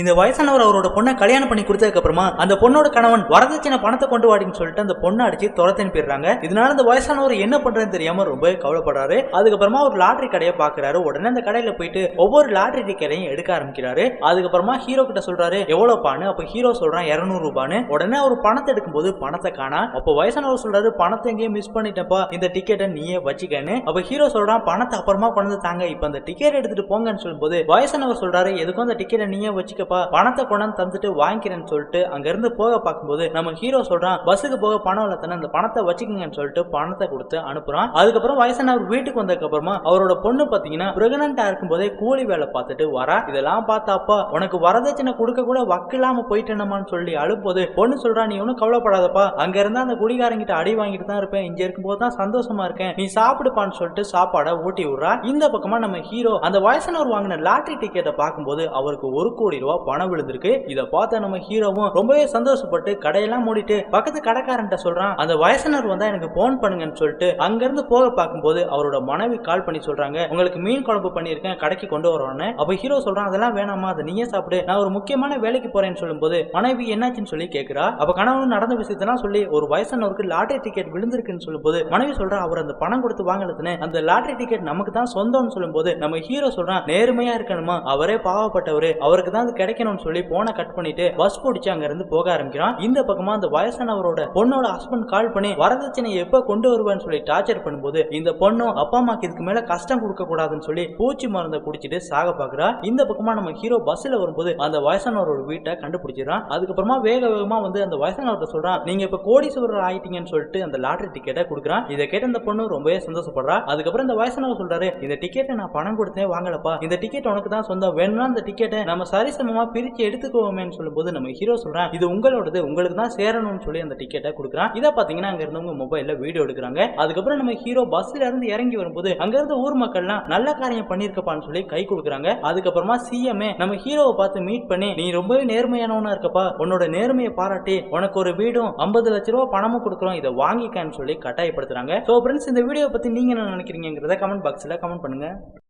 இந்த வயசானவர் அவரோட பொண்ணை கல்யாணம் பண்ணி கொடுத்ததுக்கு அப்புறமா அந்த பொண்ணோட கணவன் வரதட்சணை பணத்தை கொண்டு வாடின்னு சொல்லிட்டு அந்த பொண்ணை அடிச்சு துரத்து அனுப்பிடுறாங்க இதனால அந்த வயசானவர் என்ன பண்றதுன்னு தெரியாம ரொம்ப கவலைப்படுறாரு. அதுக்கப்புறமா ஒரு லாட்ரி கடையை பாக்குறாரு உடனே அந்த கடையில போயிட்டு ஒவ்வொரு லாட்ரி டிக்கெட்டையும் எடுக்க ஆரம்பிக்கிறாரு. அதுக்கப்புறமா ஹீரோ கிட்ட சொல்றாரு எவ்வளவுப்பான்னு? அப்ப ஹீரோ சொல்றான் இருநூறு ரூபான்னு. உடனே அவர் பணத்தை எடுக்கும்போது பணத்தை காணா. அப்போ வயசானவர் சொல்றாரு பணத்தை எங்கேயும் மிஸ் பண்ணிட்டப்பா இந்த டிக்கெட்டை நீயே வச்சுக்கன்னு. அப்ப ஹீரோ சொல்றான் பணத்தை அப்புறமா பணத்தை தாங்க. இப்ப அந்த டிக்கெட் எடுத்துட்டு போங்கன்னு சொல்லும்போது வயசானவர் சொல்றாரு எதுக்கும் அந்த டிக்கெட்டை நீயே வச்சுக்க இருக்கப்பா பணத்தை கொண்டாந்து தந்துட்டு வாங்கிக்கிறேன்னு சொல்லிட்டு அங்க இருந்து போக பார்க்கும்போது நம்ம ஹீரோ சொல்றான் பஸ்ஸுக்கு போக பணம் இல்லை தானே அந்த பணத்தை வச்சுக்கங்கன்னு சொல்லிட்டு பணத்தை கொடுத்து அனுப்புறான். அதுக்கப்புறம் வயசானவர் வீட்டுக்கு வந்ததுக்கு அப்புறமா அவரோட பொண்ணு பாத்தீங்கன்னா பிரெக்னண்டா இருக்கும்போதே கூலி வேலை பார்த்துட்டு வரா. இதெல்லாம் பார்த்தாப்பா உனக்கு வரதட்சணை கொடுக்க கூட வக்கில்லாம போயிட்டேனமான்னு சொல்லி அழுப்போது பொண்ணு சொல்றா நீ ஒன்றும் கவலைப்படாதப்பா. அங்க இருந்தா அந்த குடிகாரங்கிட்ட அடி வாங்கிட்டு தான் இருப்பேன். இங்க இருக்கும்போது தான் சந்தோஷமா இருக்கேன். நீ சாப்பிடுப்பான்னு சொல்லிட்டு சாப்பாடை ஊட்டி விடுறா. இந்த பக்கமா நம்ம ஹீரோ அந்த வயசானவர் வாங்கின லாட்டரி டிக்கெட்டை பார்க்கும்போது அவருக்கு ஒரு கோடி ரூபா ரூபாய் பணம் விழுந்திருக்கு. இதை பார்த்த நம்ம ஹீரோவும் ரொம்பவே சந்தோஷப்பட்டு கடையெல்லாம் மூடிட்டு பக்கத்து கடைக்காரன்ட்ட சொல்றான் அந்த வயசானவர் வந்தா எனக்கு போன் பண்ணுங்கன்னு சொல்லிட்டு அங்க இருந்து போக பார்க்கும்போது அவரோட மனைவி கால் பண்ணி சொல்றாங்க உங்களுக்கு மீன் குழம்பு பண்ணியிருக்கேன் கடைக்கு கொண்டு வரோன்னு. அப்ப ஹீரோ சொல்றான் அதெல்லாம் வேணாமா அதை நீயே சாப்பிடு நான் ஒரு முக்கியமான வேலைக்கு போறேன்னு சொல்லும்போது மனைவி என்னாச்சுன்னு சொல்லி கேட்கிறா அப்ப கணவன் நடந்த விஷயத்தெல்லாம் சொல்லி ஒரு வயசானவருக்கு லாட்டரி டிக்கெட் விழுந்திருக்குன்னு சொல்லும்போது மனைவி சொல்றா அவர் அந்த பணம் கொடுத்து வாங்கலதுன்னு அந்த லாட்டரி டிக்கெட் நமக்கு தான் சொந்தம்னு சொல்லும்போது நம்ம ஹீரோ சொல்றான் நேர்மையா இருக்கணுமா அவரே பாவப்பட்டவரு அவருக்கு தான் கிடைக்கணும்னு சொல்லி போனை கட் பண்ணிட்டு பஸ் பிடிச்சி அங்க இருந்து போக ஆரம்பிக்கிறான். இந்த பக்கமா அந்த வயசானவரோட பொண்ணோட ஹஸ்பண்ட் கால் பண்ணி வரதட்சணை எப்ப கொண்டு வருவேன்னு சொல்லி டார்ச்சர் பண்ணும்போது இந்த பொண்ணும் அப்பா அம்மாக்கு இதுக்கு மேல கஷ்டம் கொடுக்க கூடாதுன்னு சொல்லி பூச்சி மருந்தை குடிச்சிட்டு சாக பாக்குறா. இந்த பக்கமா நம்ம ஹீரோ பஸ்ல வரும்போது அந்த வயசானவரோட வீட்டை கண்டுபிடிச்சிடறான். அதுக்கப்புறமா வேக வேகமா வந்து அந்த வயசானவர்கிட்ட சொல்றான் நீங்க இப்ப கோடீஸ்வரர் ஆயிட்டீங்கன்னு சொல்லிட்டு அந்த லாட்டரி டிக்கெட்டை கொடுக்குறான். இதை கேட்ட அந்த பொண்ணு ரொம்பவே சந்தோஷப்படுறா. அதுக்கப்புறம் இந்த வயசானவர் சொல்றாரு இந்த டிக்கெட்டை நான் பணம் கொடுத்தேன் வாங்கலப்பா. இந்த டிக்கெட் உனக்கு தான் சொந்தம். வேணும்னா அந்த டிக்கெட்டை நம்ம சமமாக பிரித்து எடுத்துக்கோமேன்னு சொல்லும்போது நம்ம ஹீரோ சொல்றான் இது உங்களோடது உங்களுக்கு தான் சேரணும்னு சொல்லி அந்த டிக்கெட்டை கொடுக்குறான். இதை பார்த்தீங்கன்னா அங்கே இருந்தவங்க மொபைலில் வீடியோ எடுக்கிறாங்க. அதுக்கப்புறம் நம்ம ஹீரோ பஸ்ஸில் இருந்து இறங்கி வரும்போது அங்கே இருந்த ஊர் மக்கள்லாம் நல்ல காரியம் பண்ணியிருக்கப்பான்னு சொல்லி கை கொடுக்குறாங்க. அதுக்கப்புறமா சிஎம்ஏ நம்ம ஹீரோவை பார்த்து மீட் பண்ணி நீ ரொம்பவே நேர்மையானவனா இருக்கப்பா. உன்னோட நேர்மையை பாராட்டி உனக்கு ஒரு வீடும் ஐம்பது லட்ச ரூபா பணமும் கொடுக்குறோம். இதை வாங்கிக்கான்னு சொல்லி கட்டாயப்படுத்துறாங்க. ஸோ ஃப்ரெண்ட்ஸ் இந்த வீடியோ பற்றி நீங்கள் என்ன நினைக்கிறீங்கிறத கமெண்ட் பாக்ஸில் கமெண்ட் பண்ணுங்கள்